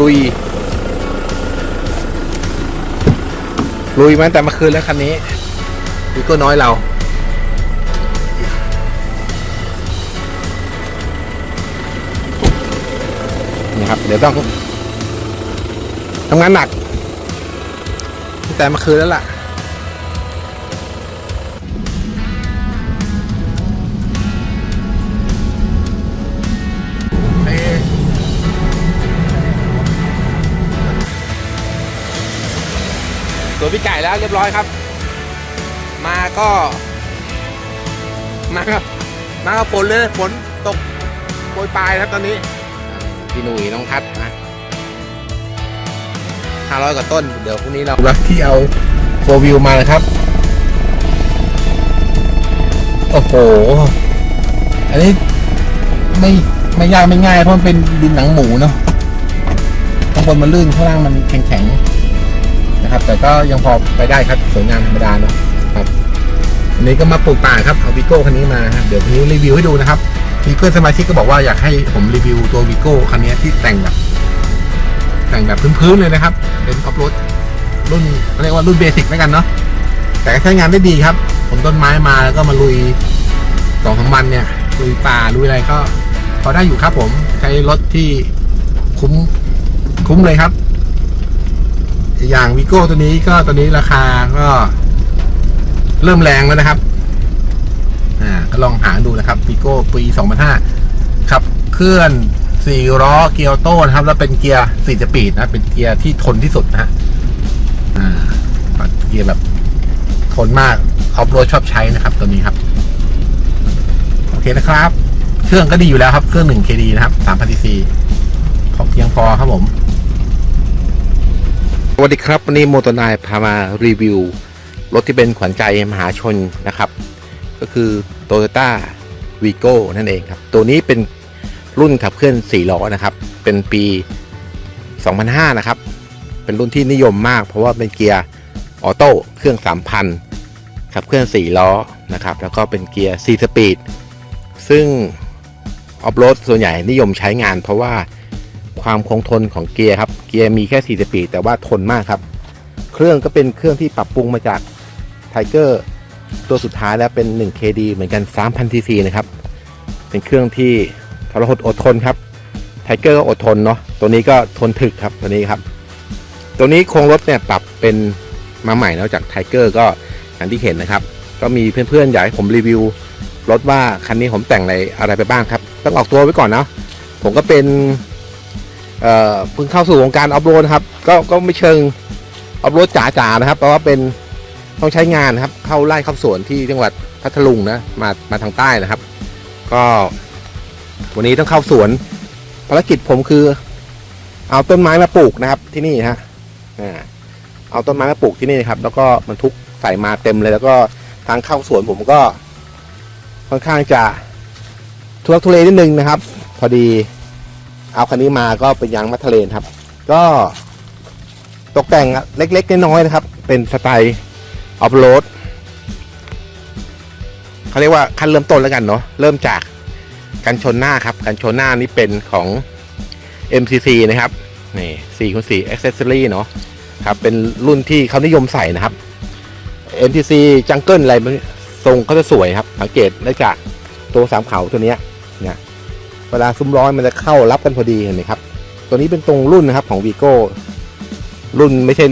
ลุย ลุยมาตั้งแต่เมื่อคืนแล้วคันนี้วีโก้น้อยเรา นี่ครับ เดี๋ยวต้องทำงานหนัก แต่เมื่อคืนแล้วล่ะ ตัวพี่ไก่แล้วเรียบร้อยครับ มาก็มาครับมากับฝนเลยฝนตกโปรยปลายครับตอนนี้อ่าพี่หนุ่ยน้องทัดนะห้าร้อยกว่าต้น เดี๋ยวพรุ่งนี้เราเราที่เอาโฟวิวมาเลยครับ โอ้โห อันนี้ไม่ไม่ยากไม่ง่ายเพราะมันเป็นดินหนังหมูเนาะข้างบนมันลื่นข้างล่างมันแข็งๆ นะครับ แต่ก็ยังพอไปได้ครับสวยงามธรรมดาเนาะครับอันนี้ก็มาปลูกป่าครับเอาวิโก้คันนี้มาเดี๋ยววันนี้รีวิวให้ดูนะครับมีเพื่อนสมาชิกก็บอกว่าอยากให้ผมรีวิวตัววิโก้คันนี้ที่แต่งแบบแต่งแบบพื้นๆเลยนะครับ เป็นออฟโรดรุ่นเรียกว่ารุ่นเบสิกแล้วกันเนาะแต่ใช้งานได้ดีครับผมต้นไม้มาแล้วก็มาลุยสองสามวันเนี่ยลุยป่าลุยอะไรก็พอได้อยู่ครับผมใช้รถที่คุ้มคุ้มเลยครับ อย่างวิโก้ตัวนี้ก็ตัวนี้ราคาก็เริ่มแรงแล้วนะครับ อ่าก็ลองหาดูนะครับวิโก้ปี2005ขับเคลื่อน4ล้อเกียร์โต้นะครับ แล้วเป็นเกียร์4สปีดนะ เป็นเกียร์ที่ทนที่สุดนะฮะอ่าเกียร์แบบทนมากออฟโรดชอบใช้นะครับ ตัวนี้ครับ โอเคนะครับ เครื่องก็ดีอยู่แล้วครับ เครื่อง 1 KD นะครับ3,000 cc พอเพียงพอครับผม สวัสดีครับ วันนี้โมโตนายพามารีวิว รถที่เป็นขวัญใจมหาชนนะครับ ก็คือ Toyota v i g o นั่นเองครับ ตัวนี้เป็นรุ่นขับเคลื่อน4ล้อนะครับ เป็นปี 2005 นะครับ เป็นรุ่นที่นิยมมาก เพราะว่าเป็นเกียร์ออโต้เครื่อง 3,000ขับเคลื่อน4ล้อนะครับ แล้วก็เป็นเกียร์4สปีดซึ่งออฟโรดส่วนใหญ่นิยมใช้งานเพราะว่า ความคงทนของเกียร์ครับ เกียร์มีแค่4สปีดแต่ว่าทนมากครับ เครื่องก็เป็นเครื่องที่ปรับปรุงมาจากไทเกอร์ตัวสุดท้ายแล้วเป็น 1 KD เหมือนกัน 3,000 cc นะครับ เป็นเครื่องที่ทรหดอดทนครับไทเกอร์ก็อดทนเนาะ ตัวนี้ก็ทนถึกครับตัวนี้ครับ ตัวนี้โครงรถเนี่ยปรับเป็นมาใหม่แล้วจากไทเกอร์ก็อย่างที่เห็นนะครับ ก็มีเพื่อนๆอยากให้ผมรีวิวรถว่าคันนี้ผมแต่งอะไรอะไรไปบ้างครับ ต้องออกตัวไว้ก่อนเนาะ ผมก็เป็น เอ่อเพิ่งเข้าสู่วงการออฟโรดครับ ก็ก็ไม่เชิงออฟโรดจ๋าๆนะครับ เพราะว่าเป็นต้องใช้งานครับ เข้าไร่เข้าสวนที่จังหวัดพัทลุงนะมามาทางใต้นะครับ ก็วันนี้ต้องเข้าสวนภารกิจผมคือ เอาต้นไม้มาปลูกนะครับ ที่นี่ฮะเอาต้นไม้มาปลูกที่นี่ครับ แล้วก็บรรทุกใส่มาเต็มเลย แล้วก็ทางเข้าสวนผมก็ค่อนข้างจะทุลักทุเลนิดนึงนะครับ พอดี เอาคันนี้มาก็เป็นยางมัทเลนครับ ก็ตกแต่งเล็กๆน้อยๆนะครับ เป็นสไตล์ออฟโรดเขาเรียกว่าขั้นเริ่มต้นแล้วกันเนาะเริ่มจากกันชนหน้าครับ กันชนหน้านี่เป็นของ MCC นะครับนี่4คูณ4 accessory เนาะครับเป็นรุ่นที่เขานิยมใส่นะครับ MTC จังเกิลอะไรทรงเขาจะสวยครับ สังเกตได้จากตัวสามเขาตัวเนี้ย เวลาซุ้มร้อยมันจะเข้ารับกันพอดีเห็นไหมครับ ตัวนี้เป็นตรงรุ่นนะครับของ v ีโก้รุ่นไม่ใช่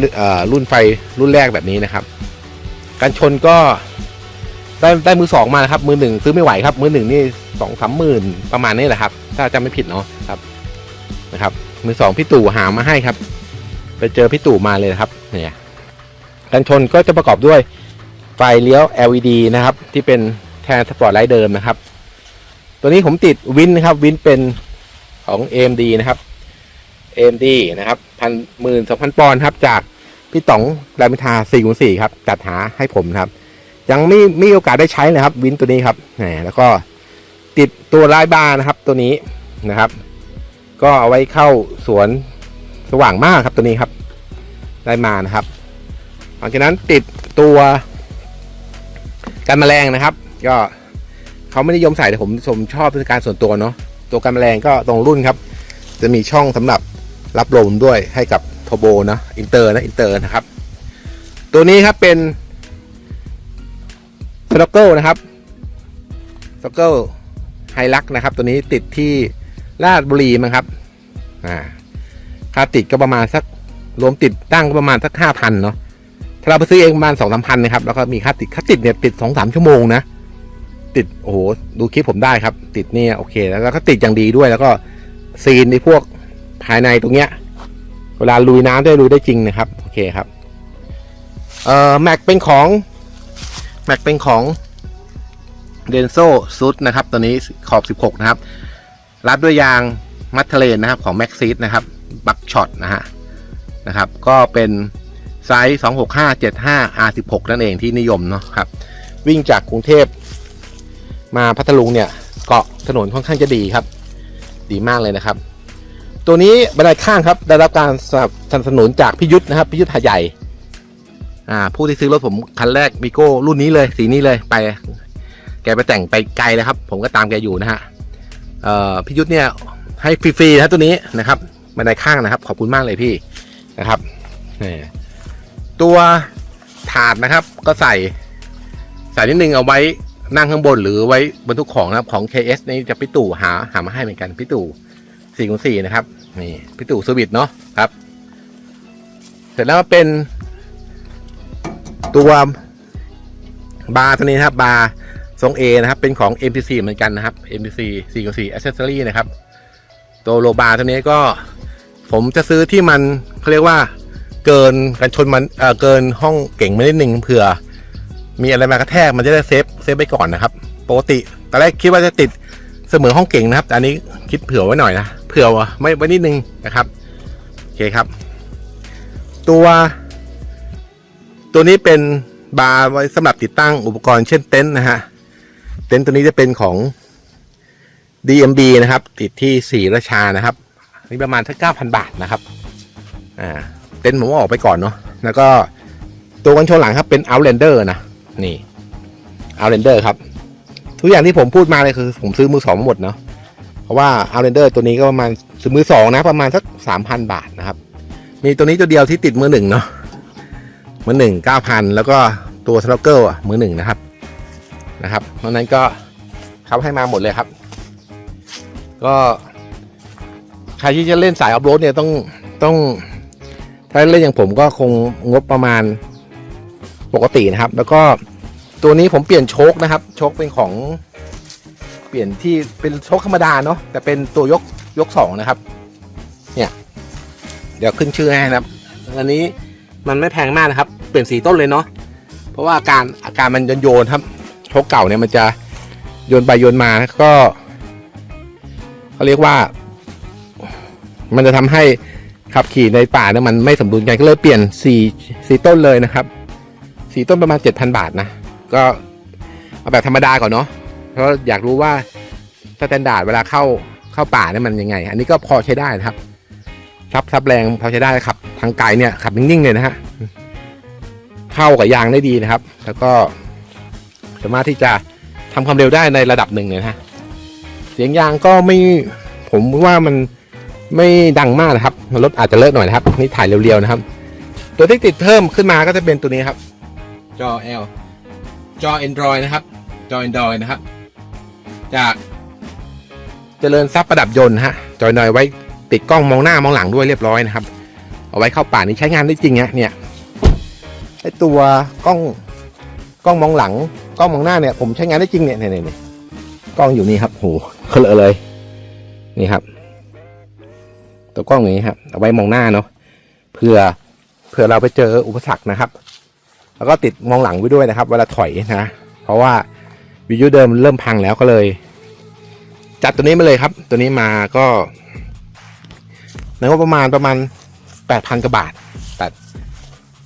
รุ่นไฟรุ่นแรกแบบนี้นะครับ การชนก็ได้ได้มือสองมานะครับ มือหนึ่งซื้อไม่ไหวครับ มือหนึ่งนี่สองสามหมื่นประมาณนี้แหละครับ ถ้าจำไม่ผิดเนาะครับนะครับ มือสองพี่ตู่หามาให้ครับ ไปเจอพี่ตู่มาเลยครับเนี่ยการชนก็จะประกอบด้วยไฟเลี้ยว LED นะครับ ที่เป็นแทนสปอร์ตไลท์เดิมนะครับ ตัวนี้ผมติดวินนะครับวินเป็นของ AMD นะครับ AMD นะครับพันหมื่นสองพันปอนด์ครับ จากพี่ต๋องรามอินทรา4คูณ4ครับ จัดหาให้ผมครับ ยังไม่ไม่มีโอกาสได้ใช้เลยครับ วินตัวนี้ครับแหมแล้วก็ติดตัวลายบาร์นะครับ ตัวนี้นะครับ ก็เอาไว้เข้าสวนสว่างมากครับตัวนี้ครับได้มานะครับ หลังจากนั้นติดตัวกันแมลงนะครับ ก็ เขาไม่นิยมใส่แต่ผมผมชอบเป็นการส่วนตัวเนาะตัวกันแมลงก็ตรงรุ่นครับ จะมีช่องสำหรับรับลมด้วยให้กับโทโบนะอินเตอร์นะอินเตอร์นะครับ ตัวนี้ครับเป็นสโนเกิลนะครับสโนเกิลไฮลักนะครับ ตัวนี้ติดที่ลาดบุรีมั้งครับอ่าค่าติดก็ประมาณสักรวมติดตั้งก็ประมาณสักห้าพันเนาะถ้าเราไปซื้อเองประมาณสองสามพันนะครับ แล้วก็มีค่าติดค่าติดเนี่ยติดสองสามชั่วโมงนะ ติดโอ้โหดูคลิปผมได้ครับ ติดเนี่ยโอเคแล้วแล้วก็ติดอย่างดีด้วย แล้วก็ซีนในพวกภายในตรงเนี้ย เวลาลุยน้ำได้ลุยได้จริงนะครับโอเคครับเอ่อแม็กเป็นของแม็กเป็นของเดนโซซุดนะครับตัวนี้ขอบ 16 นะครับ รัดด้วยยางมัทเทเลนนะครับของแม็กซีดนะครับ บักช็อตนะฮะนะครับ ก็เป็นไซส์ 26575 R16 นั่นเองที่นิยมเนาะครับ วิ่งจากกรุงเทพ มาพัทลุงเนี่ยเกาะถนนค่อนข้างจะดีครับ ดีมากเลยนะครับ ตัวนี้บันไดข้างครับได้รับการสนับสนุนจากพิยุทธนะครับพิยุทธหาใหญ่อ่าผู้ที่ซื้อรถผมคันแรกมิโก้รุ่นนี้เลยสีนี้เลยไป แกไปแต่งไปไกลเลยครับ ผมก็ตามแกอยู่นะฮะเอ่อพิยุทธเนี่ยให้ฟรีๆนะตัวนี้นะครับบันไดข้างนะครับ ขอบคุณมากเลยพี่นะครับตัวถาดนะครับก็ใส่ใส่นิดนึงเอาไว้ นั่งข้างบนหรือไว้บรรทุกของนะครับของ KS นี่จะพี่ตู่หาหามาให้เหมือนกันพี่ตู่สี่คูณสี่นะครับนี่พี่ตู่สวิตเนาะครับ เสร็จแล้วเป็นตัวบาร์ตัวนี้นะครับ บาร์ทรง A นะครับ เป็นของ MPC เหมือนกันนะครับ MPC 4กับ4 Accessory นะครับ ตัวโลบาร์ตัวนี้ก็ ผมจะซื้อที่มันเขาเรียกว่าเกินกันชนมันเออเกินห้องเก่งมานิดนึงเผื่อ มีอะไรมากระแทกมันจะได้เซฟเซฟไปก่อนนะครับปกติตอนแรกคิดว่าจะติดเสมอห้องเก่งนะครับแต่อันนี้คิดเผื่อไว้หน่อยนะเผื่อไม่ไว้นิดนึงนะครับโอเคครับ ตัว ตัวนี้เป็นบาร์ไว้สำหรับติดตั้งอุปกรณ์เช่นเต็นท์นะฮะเต็นท์ตัวนี้จะเป็นของ DMB นะครับ ติดที่สีราชานะครับนี่ประมาณสักเก้าพันบาทนะครับอ่าเต็นท์ผมว่าออกไปก่อนเนาะแล้วก็ตัวกันชนหลังครับเป็น Outlander นะ นี่ Outlander ครับ ทุกอย่างที่ผมพูดมาเลยคือ ผมซื้อมือสองหมดเนาะเพราะว่า Outlander ตัวนี้ก็ประมาณซื้อมือสองนะ ประมาณสักสามพันบาทนะครับ มีตัวนี้ตัวเดียวที่ติดมือหนึ่งเนาะมือหนึ่งเก้าพันแล้วก็ตัวสโลเกิลอะมือหนึ่งนะครับนะครับ เพราะนั้นก็เขาให้มาหมดเลยครับ ก็ใครที่จะเล่นสายออฟโรดเนี่ยต้องต้องถ้าเล่นอย่างผมก็คงงบประมาณ ปกตินะครับ แล้วก็ตัวนี้ผมเปลี่ยนโชคนะครับ โชคเป็นของเปลี่ยนที่เป็นโชคธรรมดาเนาะแต่เป็นตัวยกยกสองนะครับ เนี่ย เดี๋ยวขึ้นชื่อให้นะครับ อันนี้มันไม่แพงมากนะครับ เปลี่ยนสีต้นเลยเนาะเพราะว่าอาการอาการมันโยนโยนครับโชคเก่าเนี่ยมันจะโยนไปโยนมาก็เขาเรียกว่า มันจะทำให้ขับขี่ในป่าเนี่ยมันไม่สมดุลกันก็เลยเปลี่ยนสีสีต้นเลยนะครับ สีต้นประมาณ 7,000 บาทนะ ก็เอาแบบธรรมดาก่อนเนาะเพราะอยากรู้ว่าสแตนดาร์ดเวลาเข้าเข้าป่าเนี่ยมันยังไง อันนี้ก็พอใช้ได้นะครับทับทับแรงพอใช้ได้ขับทางไกลเนี่ยขับนิ่งๆเลยนะฮะเข้ากับยางได้ดีนะครับ แล้วก็สามารถที่จะทำความเร็วได้ในระดับหนึ่งเลยนะเสียงยางก็ไม่ผมว่ามันไม่ดังมากนะครับรถอาจจะเลอะหน่อยนะครับ นี่ถ่ายเรียวๆนะครับ ตัวที่ติดเพิ่มขึ้นมาก็จะเป็นตัวนี้ครับ จอ L จอ Android นะครับ จอ Android นะครับ จากเจริญทรัพย์ประดับยนต์ฮะ จอ Android ไว้ติดกล้องมองหน้ามองหลังด้วยเรียบร้อยนะครับ เอาไว้เข้าป่านี่ใช้งานได้จริงฮะเนี่ยไอตัวกล้องกล้องมองหลังกล้องมองหน้าเนี่ยผมใช้งานได้จริงเนี่ยเนี่ยเนี่ยกล้องอยู่นี่ครับโหเคลอะเลย นี่ครับ ตัวกล้องอย่างนี้ครับเอาไว้มองหน้าเนาะเพื่อเผื่อเราไปเจออุปสรรคนะครับ แล้วก็ติดมองหลังไว้ด้วยนะครับ เวลาถอยนะ เพราะว่าวิทยุเดิมเริ่มพังแล้วก็เลย จัดตัวนี้มาเลยครับ ตัวนี้มาก็ในงบประมาณประมาณแปดพันกว่าบาทแต่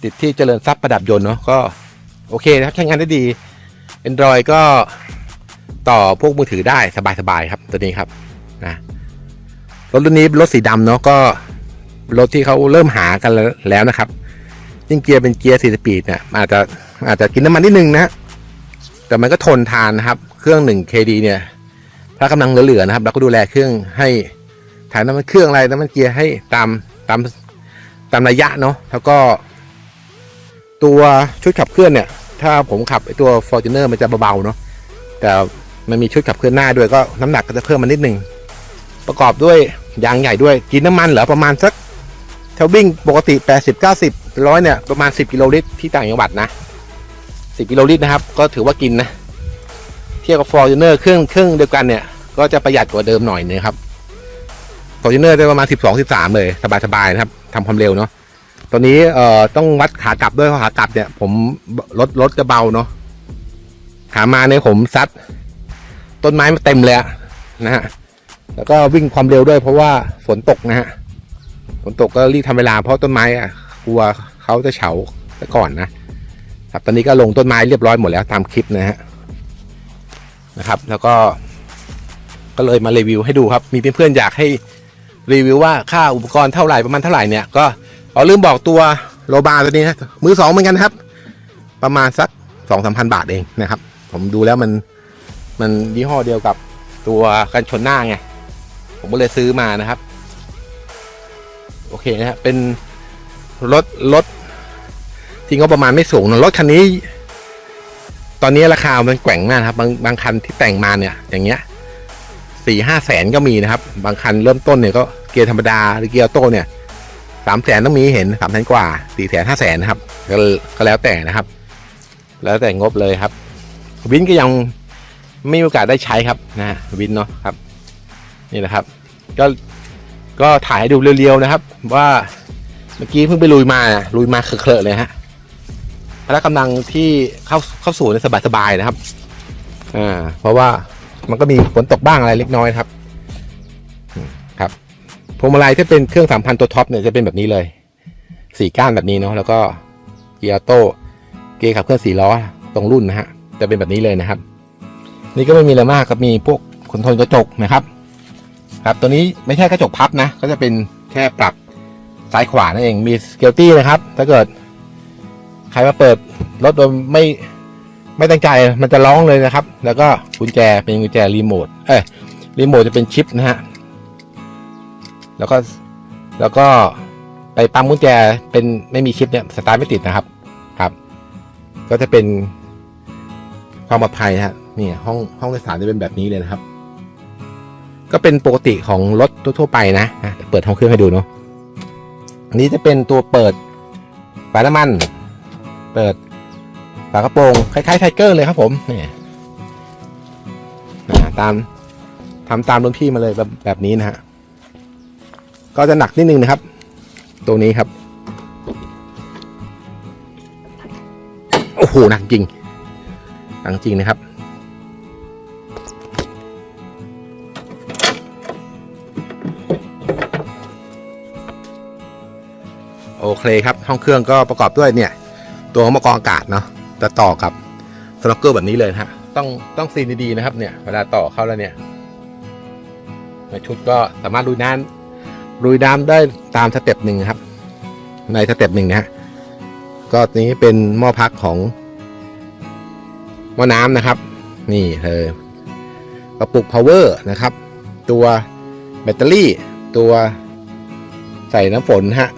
ติดที่เจริญทรัพย์ประดับยนต์เนาะก็โอเคนะครับใช้งานได้ดี Android ก็ต่อพวกมือถือได้สบายๆครับตัวนี้ครับนะรถรุ่นนี้รถสีดำเนาะก็รถที่เขาเริ่มหากันแล้วนะครับ ยิ่งเกียร์เป็นเกียร์สี่สปีดเนี่ยอาจจะอาจจะกินน้ำมันนิดนึงนะแต่มันก็ทนทานนะครับ เครื่อง1 KD เนี่ยถ้ากำลังเหลือๆนะครับเราก็ดูแลเครื่องให้ถ่ายน้ำมันเครื่องอะไรน้ำมันเกียร์ให้ตามตามตามระยะเนาะแล้วก็ ตัวชุดขับเคลื่อนเนี่ย ถ้าผมขับไอตัว f o r t u n e r มันจะเบาๆเนาะแต่มันมีชุดขับเคลื่อนหน้าด้วยก็น้ำหนักก็จะเพิ่มมานิดนึงประกอบด้วยยางใหญ่ด้วยกินน้ำมันเหรอประมาณสักถ้าวิ่งปกติ 80 90 ร้อยเนี่ยประมาณ 10 กิโลลิตรที่ต่างจังหวัดนะ 10 กิโลลิตรนะครับ ก็ถือว่ากินนะ เทียบกับ f o r t u n e r เครื่องเครื่องเดียวกันเนี่ย ก็จะประหยัดกว่าเดิมหน่อยนึงครับ f o r t u n e r ได้ประมาณ 12 13 เลยสบายๆนะครับทำความเร็วเนาะตอนนี้เอ่อต้องวัดขากลับด้วยเพราะขากลับเนี่ย ผมรถรถจะเบาเนาะขามาเนี่ยผมซัดต้นไม้มาเต็มเลยนะฮะแล้วก็วิ่งความเร็วด้วยเพราะว่าฝนตกนะฮะฝนตกก็รีบทำเวลาเพราะต้นไม้อะ กลัวเขาจะเฉาซะก่อนนะครับตอนนี้ก็ลงต้นไม้เรียบร้อยหมดแล้วตามคลิปนะฮะนะครับ แล้วก็ก็เลยมารีวิวให้ดูครับ มีเพื่อนๆอยากให้รีวิวว่าค่าอุปกรณ์เท่าไหร่ประมาณเท่าไหร่เนี่ยก็อ๋อลืมบอกตัวโลบาตัวนี้นะมือสองเหมือนกันครับ ประมาณสักสองสามพันบาทเองนะครับ ผมดูแล้วมันมันยี่ห้อเดียวกับตัวกันชนหน้าไง ผมก็เลยซื้อมานะครับ โอเคนะฮะเป็น รถรถที่งบประมาณไม่สูงนะรถคันนี้ ตอนนี้ราคามันแกว่งมากครับ บางบางคันที่แต่งมาเนี่ย อย่างเงี้ยสี่ห้าแสนก็มีนะครับ บางคันเริ่มต้นเนี่ยก็เกียร์ธรรมดาหรือเกียร์ออโต้เนี่ยสามแสนต้องมีเห็นสามแสนกว่าสี่แสนห้าแสนนะครับก็ก็แล้วแต่นะครับ แล้วแต่งบเลยครับ วินก็ยังไม่มีโอกาสได้ใช้ครับนะฮะวินเนาะครับ นี่แหละครับ ก็ก็ถ่ายให้ดูเรียวๆนะครับ ว่า เมื่อกี้เพิ่งไปลุยมานะลุยมาเคอะเลยฮะพละกำลังที่เข้าเข้าสู่ในสบายๆนะครับ อ่า เพราะว่ามันก็มีฝนตกบ้างอะไรเล็กน้อยครับ ครับพวงมาลัยที่เป็นเครื่องสามพันตัวท็อปเนี่ยจะเป็นแบบนี้เลย สี่ก้านแบบนี้เนาะแล้วก็เกียร์โต้เกียร์ขับเคลื่อนสี่ล้อตรงรุ่นนะฮะจะเป็นแบบนี้เลยนะครับ นี่ก็ไม่มีอะไรมากครับมีพวกคอนโทรลกระจกนะครับ ครับตัวนี้ไม่ใช่กระจกพับนะ ก็จะเป็นแค่ปรับ ซ้ายขวานั่นเองมีสเกลตี้นะครับ ถ้าเกิด ใครมาเปิดรถโดยไม่ไม่ตั้งใจมันจะร้องเลยนะครับ แล้วก็กุญแจเป็นกุญแจรีโมทเอ้ยรีโมทจะเป็นชิปนะฮะแล้วก็แล้วก็ไปปั๊มกุญแจเป็นไม่มีชิปเนี่ยสตาร์ทไม่ติดนะครับครับ ก็จะเป็นความปลอดภัยฮะนี่ห้องห้องโดยสารจะเป็นแบบนี้เลยนะครับ ก็เป็นปกติของรถทั่วไปนะอะเปิดห้องเครื่องให้ดูเนาะ อันนี้จะเป็นตัวเปิดฝาน้ำมัน เปิดฝากระโปรงคล้ายๆไทเกอร์เลยครับผมนี่นะตามทำตามรุ่นพี่มาเลยแบบแบบนี้นะฮะก็จะหนักนิดนึงนะครับ ตัวนี้ครับโอ้โหหนักจริงหนักจริงนะครับ เคครับห้องเครื่องก็ประกอบด้วยเนี่ย ตัวของมกรองอากาศเนาะจะต่อกับสโลกเกอร์แบบนี้เลยฮะต้องต้องซีนดีๆนะครับเนี่ยเวลาต่อเข้าแล้วเนี่ยในชุดก็สามารถลุยน้ำลุยน้ำได้ตามสเต็ปหนึ่งครับ ในสเต็ปหนึ่งนะฮะก็นี้เป็นหม้อพักของหม้อน้ำนะครับ นี่เลยกระปุก power นะครับ ตัวแบตเตอรี่ ตัวใส่น้ำฝนฮะ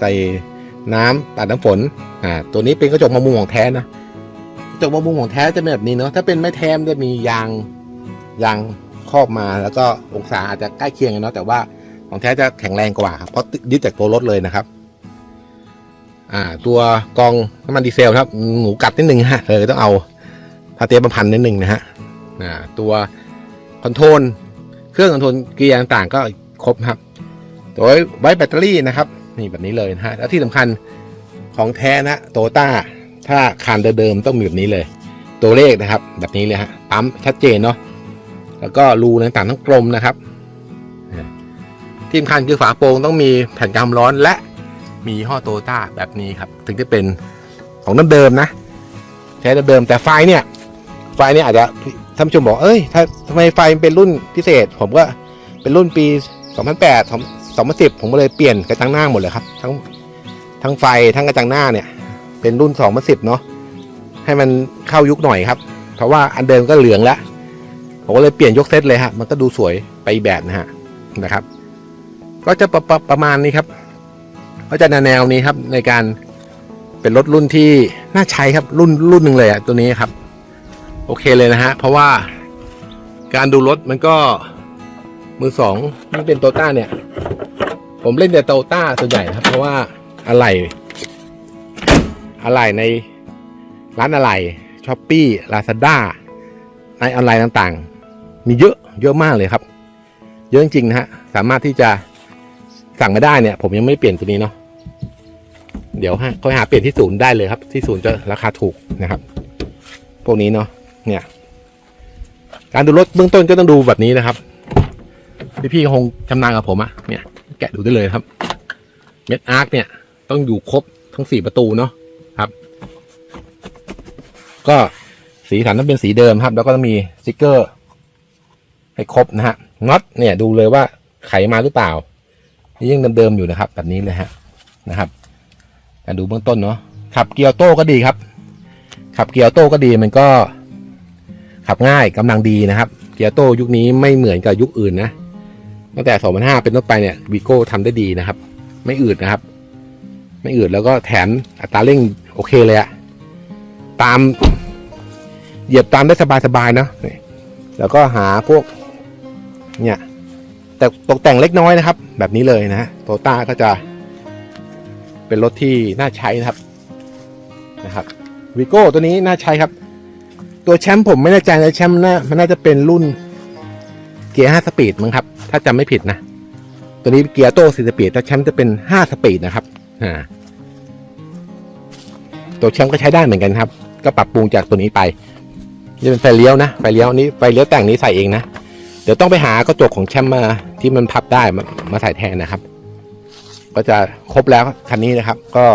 ใส่น้ำตัดน้ำฝนอ่าตัวนี้เป็นกระจกมะม่วงของแท้นะกระจกมะม่วงของแท้จะเป็นแบบนี้เนาะถ้าเป็นไม้แท้มจะมียางยางครอบมาแล้วก็องศาอาจจะใกล้เคียงกันเนาะแต่ว่าของแท้จะแข็งแรงกว่าครับเพราะยึดจากตัวรถเลยนะครับ อ่า ตัวกรองน้ำมันดีเซลครับหนูกัดนิดนึงฮะเลยต้องเอาพาเทปมาพันนิดนึงนะฮะอ่าตัวคอนโทรลเครื่องคอนโทรลเกียร์ต่างๆ ก็ครบครับตัวไว้แบตเตอรี่นะครับ นี่แบบนี้เลยนะฮะ แล้วที่สำคัญของแท้นะโตต้าถ้าคันเดิมๆต้องมีแบบนี้เลย ตัวเลขนะครับ แบบนี้เลยฮะปั๊มชัดเจนเนาะแล้วก็รูต่างๆทั้งกลมนะครับที่สำคัญคือฝาโปร่งต้องมีแผ่นกันความร้อนและมียี่อโตต้าแบบนี้ครับ ถึงจะเป็นของเดิมๆนะแท้เดิมๆแต่ไฟเนี่ย ไฟเนี่ยอาจจะท่านผู้ชมบอกเอ้ยถ้าทำไมไฟเป็นรุ่นพิเศษ ผมก็เป็นรุ่นปี 2008 2010 ผมก็เลยเปลี่ยนกระจังหน้าหมดเลยครับ ทั้งทั้งไฟทั้งกระจังหน้าเนี่ย เป็นรุ่น 2010 เนาะให้มันเข้ายุคหน่อยครับ เพราะว่าอันเดิมก็เหลืองแล้วผมก็เลยเปลี่ยนยกเซตเลยฮะมันก็ดูสวยไปแบบนะฮะนะครับ ก็จะประประประมาณนี้ครับ ก็จะแนวนี้ครับในการเป็นรถรุ่นที่น่าใช้ครับรุ่นรุ่นหนึ่งเลยอะตัวนี้ครับ โอเคเลยนะฮะเพราะว่าการดูรถมันก็ มือสองที่เป็นโตต้าเนี่ย ผมเล่นแต่โตต้าส่วนใหญ่นะครับ เพราะว่าอะไรอะไรในร้านอะไรช้อปปี้ลาซาด้าในออนไลน์ต่างๆ มีเยอะเยอะมากเลยครับ เยอะจริงนะฮะ สามารถที่จะสั่งมาได้เนี่ย ผมยังไม่เปลี่ยนตัวนี้เนาะเดี๋ยวฮะค่อยหาเปลี่ยนที่ศูนย์ได้เลยครับ ที่ศูนย์จะราคาถูกนะครับ พวกนี้เนาะเนี่ย การดูรถเบื้องต้นก็ต้องดูแบบนี้นะครับ พี่พี่ๆคงชำนาญกับผมอะเนี่ยแกะดูได้เลยครับ เม็ดอาร์คเนี่ย ต้องอยู่ครบทั้งสี่ประตูเนาะครับ ก็สีสันต้องเป็นสีเดิมครับ แล้วก็ต้องมีสติกเกอร์ ให้ครบนะฮะน็อตเนี่ยดูเลยว่าไขมาหรือเปล่านี่ยังเดิมๆอยู่นะครับ แบบนี้เลยฮะนะครับการดูเบื้องต้นเนาะขับเกียร์โต้ก็ดีครับ ขับเกียร์โต้ก็ดีมันก็ขับง่ายกำลังดีนะครับ เกียร์โต้ยุคนี้ไม่เหมือนกับยุคอื่นนะ ตั้งแต่ 2005 เป็นต้นไปเนี่ยวีโก้ทำได้ดีนะครับ ไม่อืดนะครับ ไม่อืดแล้วก็แถมอัตราเร่งโอเคเลยอะตาม เหยียบตามได้สบายๆเนาะแล้วก็หาพวก เนี่ยแต่ตกแต่งเล็กน้อยนะครับ แบบนี้เลยนะโตต้าก็จะ เป็นรถที่น่าใช้นะครับนะครับวิโก้ตัวนี้น่าใช้ครับ ตัวแชมป์ผมไม่แน่ใจนะแชมป์น่ามันน่าจะเป็นรุ่น กียร์5สปีดมั้งครับ ถ้าจำไม่ผิดนะ ตัวนี้เกียร์โต้4สปีดแต่แชมป์จะเป็น 5 สปีดนะครับอ่าตัวแชมป์ก็ใช้ได้เหมือนกันครับ ก็ปรับปรุงจากตัวนี้ไปนี่เป็นไฟเลี้ยวนะไฟเลี้ยวนี้ไฟเลี้ยวแต่งนี้ใส่เองนะเดี๋ยวต้องไปหากระจกของแชมป์มาที่มันพับได้มามาใส่แทนนะครับ ก็จะครบแล้วคันนี้นะครับ ก็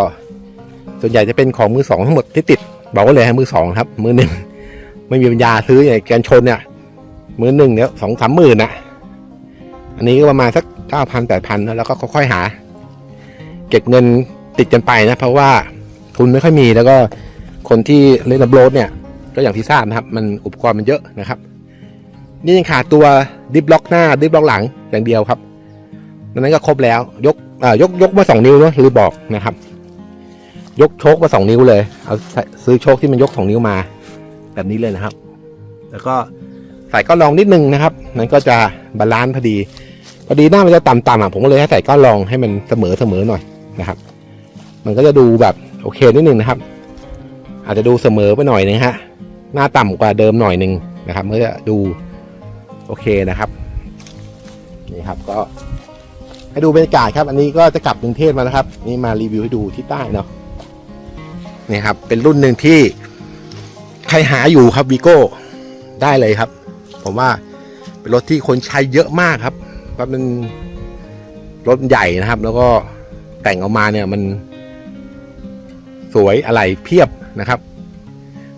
ส่วนใหญ่จะเป็นของมือสองทั้งหมดที่ติดบอกว่าเลยให้มือสองครับ มือหนึ่งไม่มีปัญญาซื้ออย่างการชนเนี่ย มือหนึ่งเนี่ยสองสามหมื่นนะอันนี้ก็ประมาณสักเก้าพันแปดพันแล้วก็ค่อยๆหา เก็บเงินติดกันไปนะ เพราะว่าทุนไม่ค่อยมีแล้วก็คนที่เล่นดับโรดเนี่ย ก็อย่างที่ทราบนะครับ มันอุปกรณ์มันเยอะนะครับ นี่ยังขาดตัวดิฟล็อกหน้าดิฟล็อกหลังอย่างเดียวครับดังนั้นก็ครบแล้ว ยกอ่ายกยกมาสองนิ้วเนาะหรือบอกนะครับ ยกโชคมาสองนิ้วเลย เอาซื้อโชคที่มันยกสองนิ้วมา แบบนี้เลยนะครับ แล้วก็ ส่ก้อนรองนิดนึงนะครับนั้นก็จะบาลานซ์พอดี พอดีหน้ามันจะต่ำๆอะผมก็เลยให้ใส่ก้อนรองให้มันเสมอเสมอหน่อยนะครับ มันก็จะดูแบบโอเคนิดนึงนะครับ อาจจะดูเสมอไปหน่อยนึงฮะหน้าต่ำกว่าเดิมหน่อยนึงนะครับก็จะดูโอเคนะครับนี่ครับก็ให้ดูบรรยากาศครับ อันนี้ก็จะกลับกรุงเทพมาแล้วครับ นี่มารีวิวให้ดูที่ใต้เนาะนี่ครับ เป็นรุ่นหนึ่งที่ใครหาอยู่ครับวีโก้ได้เลยครับ ผมว่าเป็นรถที่คนใช้เยอะมากครับเพราะมันรถใหญ่นะครับ แล้วก็แต่งออกมาเนี่ยมัน สวยอะไรเพียบนะครับ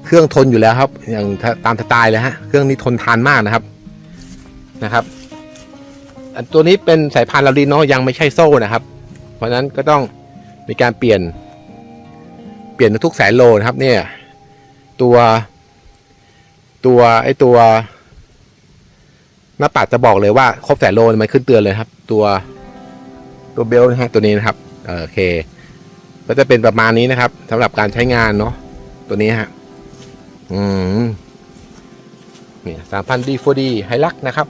เครื่องทนอยู่แล้วครับ อย่างตามสไตล์เลยฮะเครื่องนี้ทนทานมากนะครับนะครับตัวนี้เป็นสายพานลาดินเนาะยังไม่ใช่โซ่นะครับ เพราะฉะนั้นก็ต้องมีการเปลี่ยน เปลี่ยนทุกแสนโลนะครับ เนี่ย ตัวตัวไอตัว หน้าปัดจะบอกเลยว่าครบแสนโลมันขึ้นเตือนเลยครับ ตัวตัวเบลนะฮะตัวนี้นะครับโอเค ก็จะเป็นประมาณนี้นะครับสำหรับการใช้งานเนาะตัวนี้ฮะอืมนี่สามพันดีโฟดีไฮลักนะครับ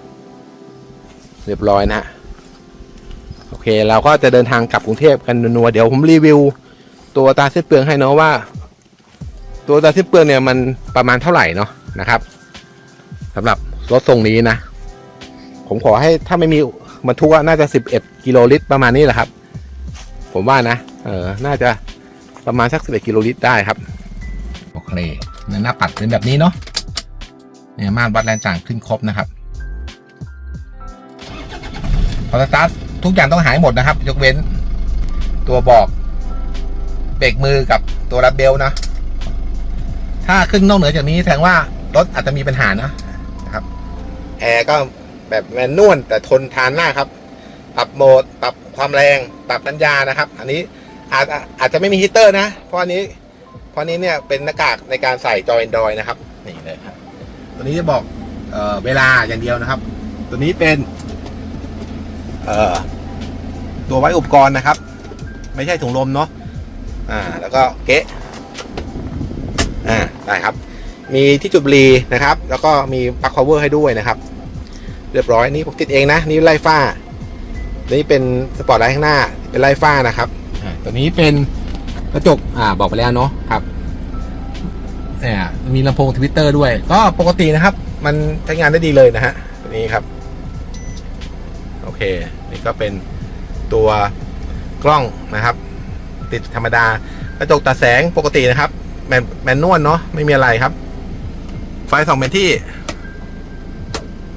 เรียบร้อยนะฮะโอเค เราก็จะเดินทางกลับกรุงเทพกันนัวเดี๋ยวผมรีวิว ตัวตาเส้นเปลืองให้เนาะว่า ตัวตาเส้นเปลืองเนี่ยมันประมาณเท่าไหร่เนาะนะครับสำหรับรถทรงนี้นะ ผมขอให้ถ้าไม่มีบรรทุกอะน่าจะสิบเอ็ดกิโลลิตรประมาณนี้แหละครับ ผมว่านะ เออ น่าจะประมาณสักสิบเอ็ดกิโลลิตรได้ครับ โอเคหน้าปัดเป็นแบบนี้เนาะเนี่ยม่านวัดแรงจ่างขึ้นครบนะครับพอสตาร์ททุกอย่างต้องหายหมดนะครับ ยกเว้น ตัวบอกเบรกมือกับตัวรับเบลนะ ถ้าขึ้นนอกเหนือจากนี้แสดงว่ารถอาจจะมีปัญหานะนะครับ แอร์ก็ แบบแมนนวลแต่ทนทานมาครับ ปรับโหมด ปรับความแรง ปรับปัญญานะครับ อันนี้อาจอาจจะไม่มีฮีเตอร์นะ เพราะอันนี้ เพราะนี้เนี่ยเป็นหน้ากากในการใส่จอย Android นะครับ นี่เลยครับ ตัวนี้จะบอกเออเวลาอย่างเดียวนะครับ ตัวนี้เป็น เออตัวไว้อุปกรณ์นะครับ ไม่ใช่ถุงลมเนาะ อ่า แล้วก็เกะอ่า ได้ครับ มีที่จุดบรีนะครับ แล้วก็มีปลั๊กพาวเวอร์ให้ด้วยนะครับ เรียบร้อยนี่ผมติดเองนะนี่ไล่ฟ้า นี่เป็นสปอร์ตไลท์ข้างหน้า เป็นไล่ฟ้านะครับตัวนี้เป็นกระจกอ่าบอกไปแล้วเนาะครับเนี่ยมีลำโพงทวิตเตอร์ด้วย ก็ปกตินะครับ มันใช้งานได้ดีเลยนะฮะตัวนี้ครับ โอเค นี่ก็เป็นตัวกล้องนะครับ ติดธรรมดากระจกตัดแสงปกตินะครับ แมนแมนนวลเนาะไม่มีอะไรครับ ไฟสองเป็นที่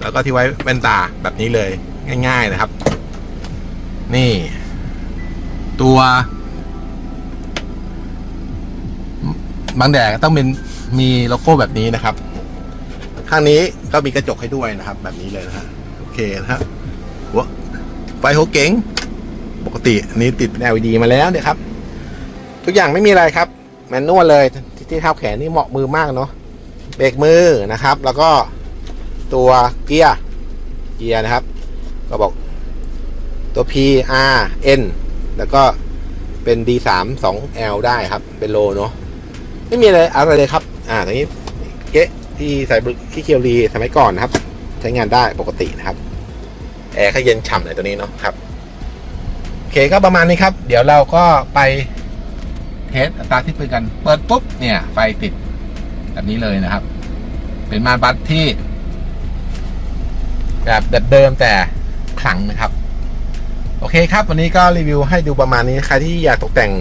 แล้วก็ที่ไว้แว่นตาแบบนี้เลยง่าย ๆนะครับ นี่ ตัวบางแดดต้องเป็นมีโลโก้แบบนี้นะครับ ข้างนี้ก็มีกระจกให้ด้วยนะครับ แบบนี้เลยนะฮะโอเคนะฮะหัวไฟหัวเก๋งปกติอันนี้ติดเป็น LED มาแล้วเนี่ยครับ ทุกอย่างไม่มีอะไรครับ แมนนวลเลยที่ที่เท้าแขนนี่เหมาะมือมากเนาะเบรกมือนะครับ แล้วก็ ตัวเกียร์เกียร์นะครับ ก็บอกตัว P R N แล้วก็เป็น D 3 2 L ได้ครับ เป็นโลเนาะไม่มีอะไรอะไรเลยครับ อ่าตรงนี้เก๊ะที่ใส่บที่เคียวรีสมัยก่อนนะครับ ใช้งานได้ปกตินะครับ แอร์ก็เย็นฉ่ำเลยตัวนี้เนาะครับโอเคก็ประมาณนี้ครับ เดี๋ยวเราก็ไปเทสอัตราที่ปืนกัน เปิดปุ๊บเนี่ย ไฟติดแบบนี้เลยนะครับ เป็นมาบัตที่ แบบเดิมแต่ขลังนะครับโอเคครับ วันนี้ก็รีวิวให้ดูประมาณนี้ ใครที่อยากตกแต่ง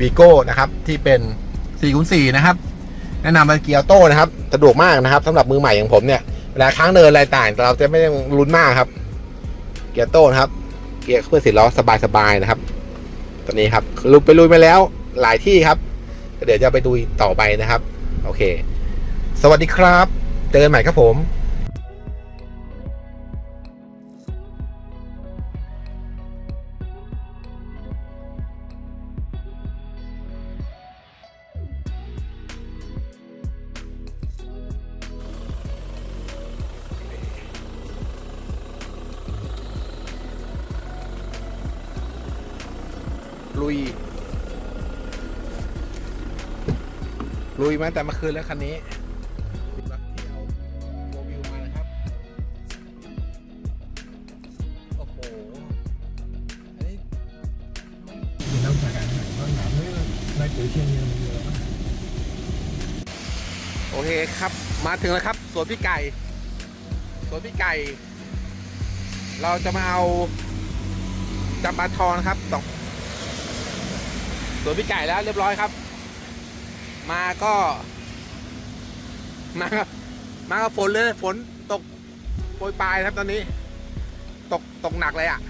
วีโก้นะครับ ที่เป็น4คูณ4นะครับ แนะนำเป็นเกียร์ออโต้นะครับ สะดวกมากนะครับสำหรับมือใหม่อย่างผมเนี่ย เวลาค้างเนินอะไรต่างเราจะไม่ต้องลุ้นมากครับ เกียร์ออโต้นะครับ เกียร์เพื่อสิล้อสบายๆนะครับ ตอนนี้ครับลุยไปลุยมาแล้วหลายที่ครับ เดี๋ยวจะไปดูต่อไปนะครับ โอเค สวัสดีครับ เจอกันใหม่ครับผม ลุย ลุยมาแต่เมื่อคืนแล้วคันนี้โอเคครับ มาถึงแล้วครับ สวนพี่ไก่ สวนพี่ไก่ เราจะมาเอาจับปลาทองครับสอง สวนพี่ไก่แล้วเรียบร้อยครับ มาก็ มากับมากับฝนเลยฝนตกโปรยปลายครับตอนนี้ ตกตกหนักเลยอะ่ะ